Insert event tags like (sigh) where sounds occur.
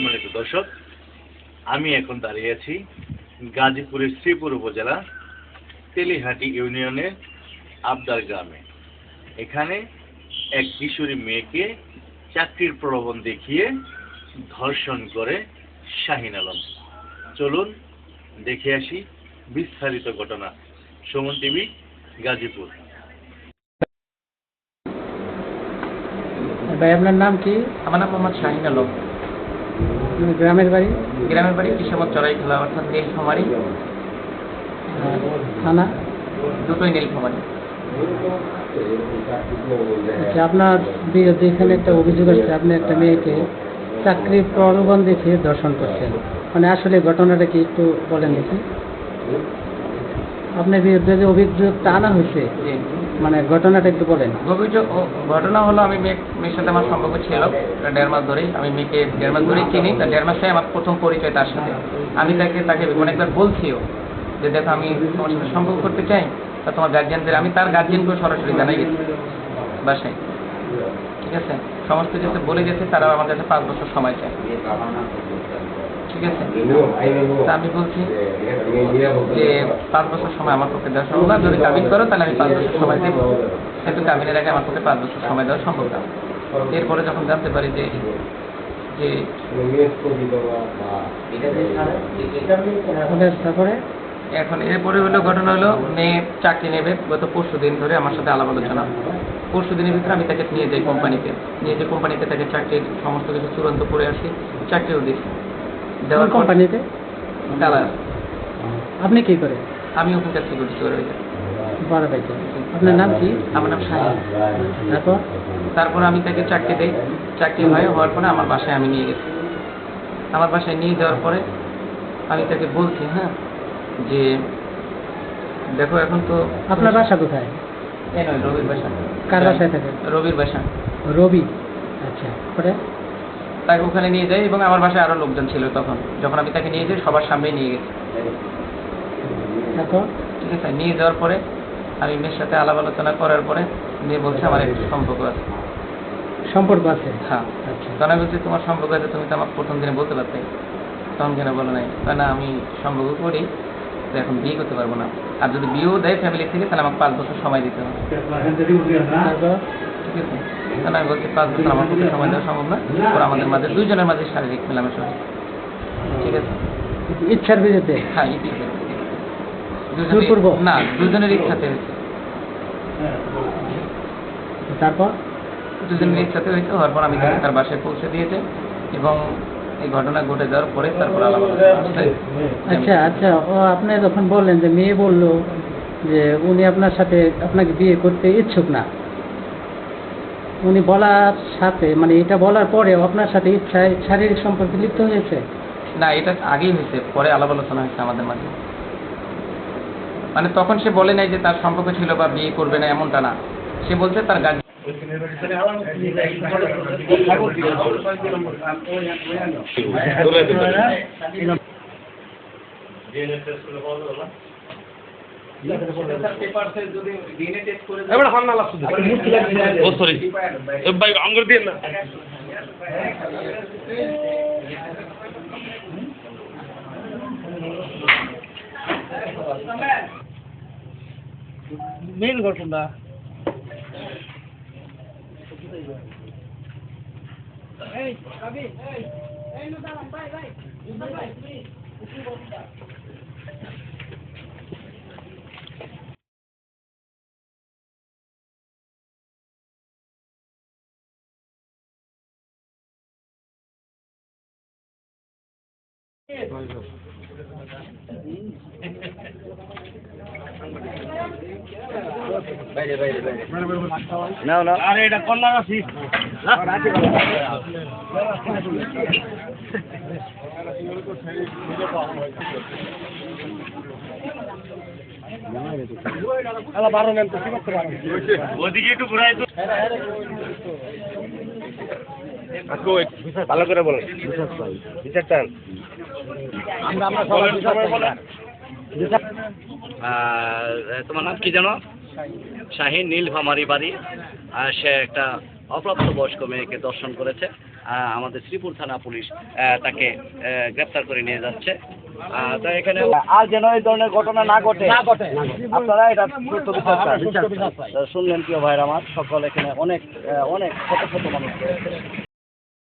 সম্মানিত দর্শক, আমি এখন দাঁড়িয়ে আছি গাজীপুরের শ্রীপুর উপজেলা তেলিহাটি ইউনিয়নের আবদার গ্রামে। এখানে এক কিশোরী মেয়েকে চাকরির প্রলোভন দেখিয়ে ধর্ষণ করে শাহিন আলম। চলুন দেখে আসি বিস্তারিত ঘটনা। সুমন টিভি, গাজীপুর। ভাই, আপনার নাম কি? আমার নাম মোহাম্মদ শাহিন আলম। গ্রামের বাড়ি? গ্রামের বাড়ি চড়াই খেলা অর্থাৎ নীলফামারি থানা? দুটোই নীলফামারি আচ্ছা আপনার যেখানে একটা অভিযোগ আসছে আপনি একটা মেয়েকে চাকরির প্রলোভন দেখিয়ে দর্শন করছেন। মানে আসলে ঘটনাটা কি একটু বলেন দেখি। আপনার বিরুদ্ধে যে অভিযোগটা আনা হয়েছে জি মানে ঘটনাটা একটু বলেন। অভিযোগ ঘটনা হলো আমি মেয়ে, মেয়ের সাথে আমার সম্পর্ক ছিল দেড় মাস ধরেই। আমি মেয়েকে দেড় মাস ধরেই চিনি তার দেড় মাসে আমার প্রথম পরিচয় তার সাথে। আমি তাকে তাকে অনেকবার বলছিও যে, দেখো, আমি তোমার সাথে সম্পর্ক করতে চাই, তা তোমার গার্জিয়ানদের আমি তার গার্জিয়ানকেও সরাসরি জানাই গেছি বাসায়। ঠিক আছে? সমস্ত কিছু বলে গেছে তারা আমার কাছে পাঁচ বছর সময় চায়। ঠিক আছে? তা আমি বলছি যে পাঁচ বছর সময় আমার পক্ষে দেওয়া সম্ভব না। যদি কাবিন করো তাহলে আমি পাঁচ বছর সময় দেবো। কিন্তু কাবিনের আগে আমার পক্ষে পাঁচ বছর সময় দেওয়া সম্ভব না। এরপরে যখন জানতে পারি যে যে এখন এরপরে হলো ঘটনা হলো মেয়ে চাকরি নেবে গত পরশু দিন ধরে আমার সাথে আলাপ আলোচনা। পরশু দিনের ভিতরে আমি তাকে নিয়ে যাই কোম্পানিতে নিয়ে যে কোম্পানিতে তাকে চাকরির সমস্ত কিছু চূড়ান্ত করে আসি চাকরিও দিচ্ছি দেওয়ার কোম্পানিতে দালাল। আপনি কি করে আমি ওখানকার সিকিউরিটি সুপারভাইজার বড় ভাইকে আপনার নাম কি? আমার নাম শাহিন। তারপর? তারপর আমি তাকে চাকরি দেই। চাকরি হয় হওয়ার পরে আমার বাসায় আমি নিয়ে গেছি। আমার বাসায় নিয়ে যাওয়ার পরে আমি তাকে বলছি হ্যাঁ যে দেখো এখন তো আপনার বাসা কোথায়? এ নয় রবির বাসা। কার বাসায় থাকেন রবির বাসা। রবি। আচ্ছা পরে? তাকে ওখানে নিয়ে যাই এবং আমার বাসায় আরও লোকজন ছিল তখন। যখন আমি তাকে নিয়ে যাই সবার সামনেই নিয়ে গেছি। ঠিক আছে নিয়ে যাওয়ার পরে আমি মেয়ের সাথে আলাপ আলোচনা করার পরে মেয়ে বলছে আমার একটু সম্পর্ক আছে। সম্পর্ক আছে? হ্যাঁ। আচ্ছা। তখন আমি বলছি তোমার সম্পর্ক আছে তুমি তো আমাকে প্রথম দিনে বলতে পারতে? তখন কেন বলো নাই? না আমি সম্পর্ক করি তো এখন বিয়ে করতে পারব না। আর যদি বিয়েও দেয় ফ্যামিলি থেকে তাহলে আমাকে পাঁচ বছর সময় দিতে হবে। তাহলে আমি বলছি পাঁচ বছর আমার পক্ষে সময় দেওয়া সম্ভব না। ওরা আমাদের মাঝে দুইজনের মাঝে শারীরিক মেলামেশা হয় ঠিক আছে? ইচ্ছার বিরুদ্ধে? হ্যাঁ না দুজনের ইচ্ছাতে হয়েছে। তারপর? দুজনের ইচ্ছাতে হয়েছে হওয়ার পর আমি তাকে তার বাসায় পৌঁছে দিয়েছে এবং এই ঘটনা ঘটে যাওয়ার পরে তারপর আলাপ আচ্ছা আচ্ছা ও আপনি যখন বললেন যে মেয়ে বলল যে উনি আপনার সাথে আপনাকে বিয়ে করতে ইচ্ছুক না উনি বলার সাথে মানে এটা বলার পরে আপনার সাথে ইচ্ছায় শারীরিক সম্পর্কে লিপ্ত হয়েছে? না এটা আগেই হয়েছে পরে আলাপ আলোচনা হয়েছে আমাদের মাঝে। মানে তখন সে বলে নাই যে তার সম্পর্ক ছিল বা বিয়ে করবে না এমনটা না। সে বলছে তার (laughs) (laughs) (laughs) গার্জিয়ান ও সরি ভাই আঙ্গুর দিয়ে না মেইন ঘটনা নাও নাও। আরে এটা কল্লা গাছি বারো নেন তো কি করতে পারেন ওদিকে একটু ঘুরাই তো। ভালো করে বলেন বিচার চান তোমার নাম কি জানো শাহিন নীলফামারি বাড়ি। সে একটা অপ্রাপ্ত বয়স্ক মেয়েকে দর্শন করেছে। আমাদের শ্রীপুর থানা পুলিশ তাকে গ্রেপ্তার করে নিয়ে যাচ্ছে। তো এখানে আর যেন এই ধরনের ঘটনা না ঘটে। না আপনারা এটা শুনলেন প্রিয় ভাইয়ের আমার? সকল এখানে অনেক অনেক শত শত মানুষ।